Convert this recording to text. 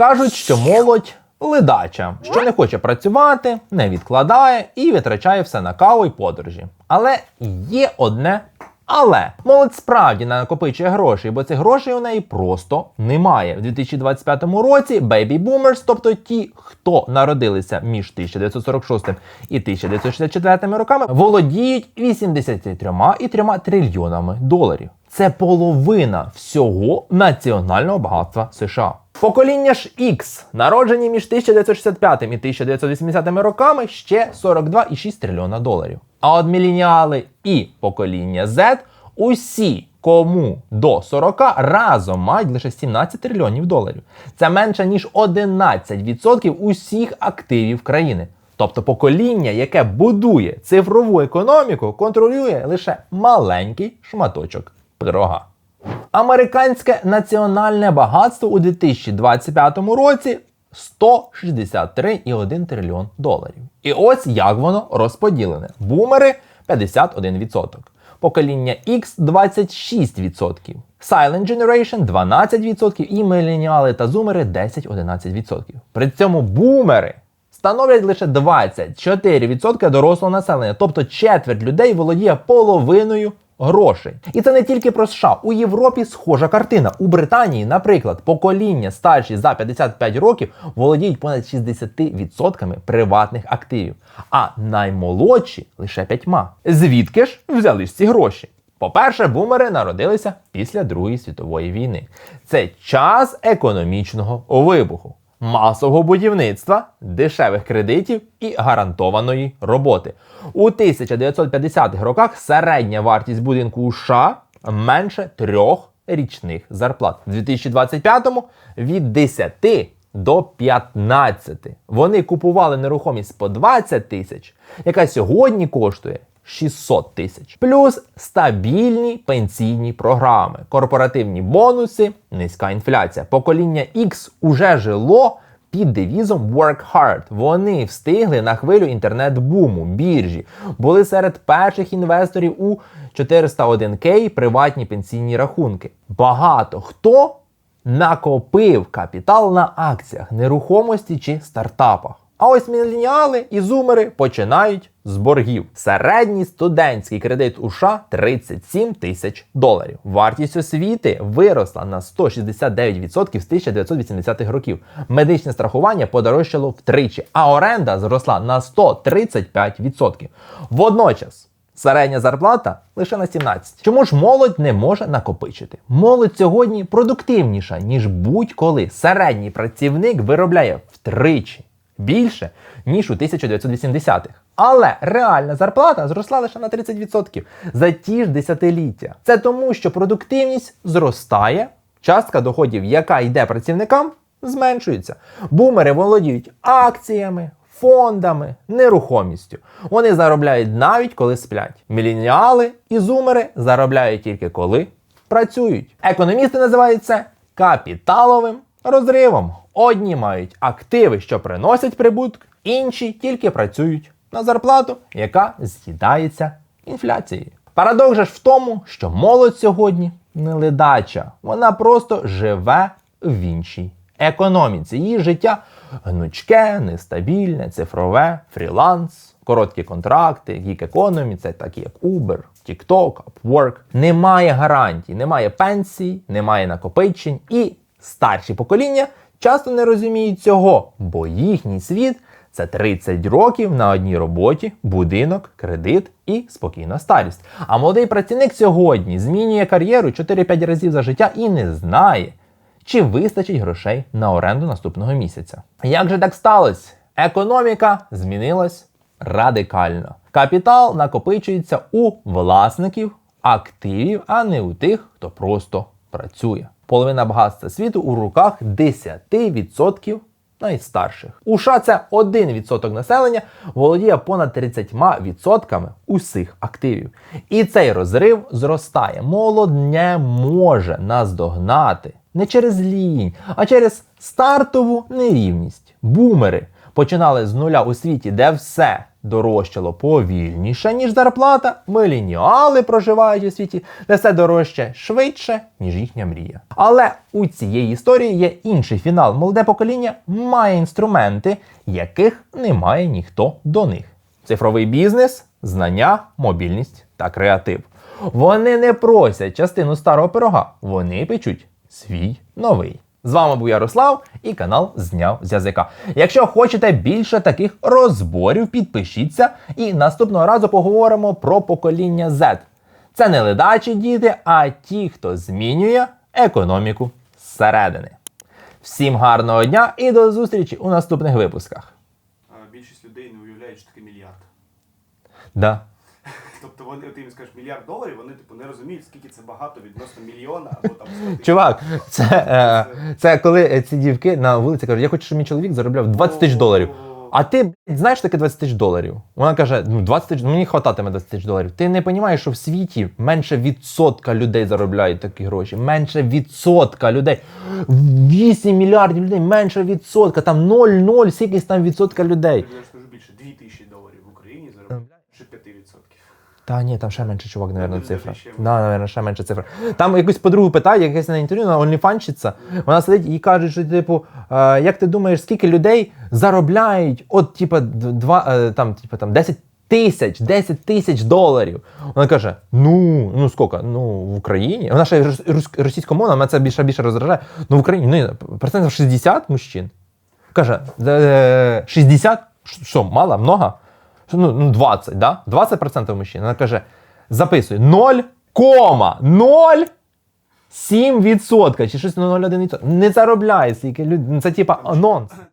Кажуть, що молодь ледача, що не хоче працювати, не відкладає і витрачає все на каву й подорожі. Але є одне. Але молодь справді не накопичує грошей, бо цих грошей у неї просто немає. В 2025 році baby boomers, тобто ті, хто народилися між 1946 і 1964 роками, володіють 83,3 трильйонами доларів. Це половина всього національного багатства США. Покоління ж X, народжені між 1965 і 1980 роками, ще 42,6 трильйона доларів. А от міленіали і покоління Z усі, кому до 40 разом мають лише 17 трильйонів доларів. Це менше ніж 11% усіх активів країни. Тобто покоління, яке будує цифрову економіку, контролює лише маленький шматочок пирога. Американське національне багатство у 2025 році 163,1 трильйон доларів. І ось як воно розподілене. Бумери 51%, покоління X 26%, Silent Generation 12% і міленіали та зумери 10-11%. При цьому бумери становлять лише 24% дорослого населення, тобто четверть людей володіє половиною грошей. І це не тільки про США. У Європі схожа картина. У Британії, наприклад, покоління старші за 55 років володіють понад 60% приватних активів, а наймолодші лише 5%. Звідки ж взялись ці гроші? По-перше, бумери народилися після Другої світової війни. Це час економічного вибуху, масового будівництва, дешевих кредитів і гарантованої роботи. У 1950-х роках середня вартість будинку у США менше трьох річних зарплат. В 2025-му від 10 до 15. Вони купували нерухомість по 20 тисяч, яка сьогодні коштує 600 тисяч. Плюс стабільні пенсійні програми, корпоративні бонуси, низька інфляція. Покоління X уже жило під девізом Work Hard. Вони встигли на хвилю інтернет-буму, біржі, були серед перших інвесторів у 401k приватні пенсійні рахунки. Багато хто накопив капітал на акціях, нерухомості чи стартапах. А ось міленіали і зумери починають з боргів. Середній студентський кредит у США 37 тисяч доларів. Вартість освіти виросла на 169% з 1980-х років. Медичне страхування подорожчало втричі, а оренда зросла на 135%. Водночас. Середня зарплата лише на 17. Чому ж молодь не може накопичити? Молодь сьогодні продуктивніша, ніж будь-коли. Середній працівник виробляє втричі більше, ніж у 1980-х. Але реальна зарплата зросла лише на 30% за ті ж десятиліття. Це тому, що продуктивність зростає, частка доходів, яка йде працівникам, зменшується. Бумери володіють акціями. Фондами, нерухомістю. Вони заробляють навіть коли сплять. Міленіали і зумери заробляють тільки коли працюють. Економісти називають це капіталовим розривом. Одні мають активи, що приносять прибуток, інші тільки працюють на зарплату, яка з'їдається інфляцією. Парадокс же ж в тому, що молодь сьогодні не ледача, вона просто живе в іншій економіці. Її життя гнучке, нестабільне, цифрове, фріланс, короткі контракти, гік економі, це такі як Uber, TikTok, Upwork. Немає гарантій, немає пенсій, немає накопичень і старші покоління часто не розуміють цього, бо їхній світ це 30 років на одній роботі, будинок, кредит і спокійна старість. А молодий працівник сьогодні змінює кар'єру 4-5 разів за життя і не знає, чи вистачить грошей на оренду наступного місяця. Як же так сталося? Економіка змінилась радикально. Капітал накопичується у власників активів, а не у тих, хто просто працює. Половина багатства світу у руках 10% найстарших. У США це 1% населення володіє понад 30% усіх активів. І цей розрив зростає. Молодь не може наздогнати не через лінь, а через стартову нерівність. Бумери починали з нуля у світі, де все дорожчало повільніше, ніж зарплата, милініали проживають у світі, де все дорожче швидше, ніж їхня мрія. Але у цієї історії є інший фінал. Молоде покоління має інструменти, яких не має ніхто до них. Цифровий бізнес, знання, мобільність та креатив. Вони не просять частину старого пирога, вони печуть свій новий. З вами був Ярослав і канал Зняв з язика. Якщо хочете більше таких розборів, підпишіться і наступного разу поговоримо про покоління Z. Це не ледачі діти, а ті, хто змінює економіку зсередини. Всім гарного дня і до зустрічі у наступних випусках. Більшість людей не уявляють, що таке мільярд. Да. Тобто вони, ти їм скажеш мільярд доларів, вони типу не розуміють, скільки це багато відносно мільйона або там 100 тисяч. Чувак, це, е, це коли е, ці дівки на вулиці кажуть, я хочу, щоб мій чоловік заробляв 20 тисяч доларів. А ти блядь, знаєш таке 20 тисяч доларів? Вона каже: ну 20 тисяч, мені хвататиме 20 тисяч доларів. Ти не розумієш, що в світі менше відсотка людей заробляють такі гроші. Менше відсотка людей. 8 мільярдів людей, менше відсотка. Там 0,0, скількись там відсотка людей. Я ж скажу більше, 2 тисячі доларів в Україні заробляють ще 5%. Та ні, там ще менше чувак, напевно, цифра. Да, напевно, ще менше цифра. Там якусь подругу питає, якесь на інтерв'ю, на OnlyFans-щиця, Вона сидить і каже, що типу, е, як ти думаєш, скільки людей заробляють от, типу, два, е, там, типу, там 10 тисяч, 10 тисяч доларів. Вона каже: ну, ну скільки? Ну, в Україні. Вона ще рос- рос- російськомовна, мене це більше більше роздражає. Ну, в Україні, ну, процентів 60 мужчин. Каже, «Е, 60? Що, мало, много? Ну, ну 20, да? 20% мужчин. Вона каже, записуй 0,07% чи щось на 0,1%. Не заробляє стільки людей. Це типа анонс.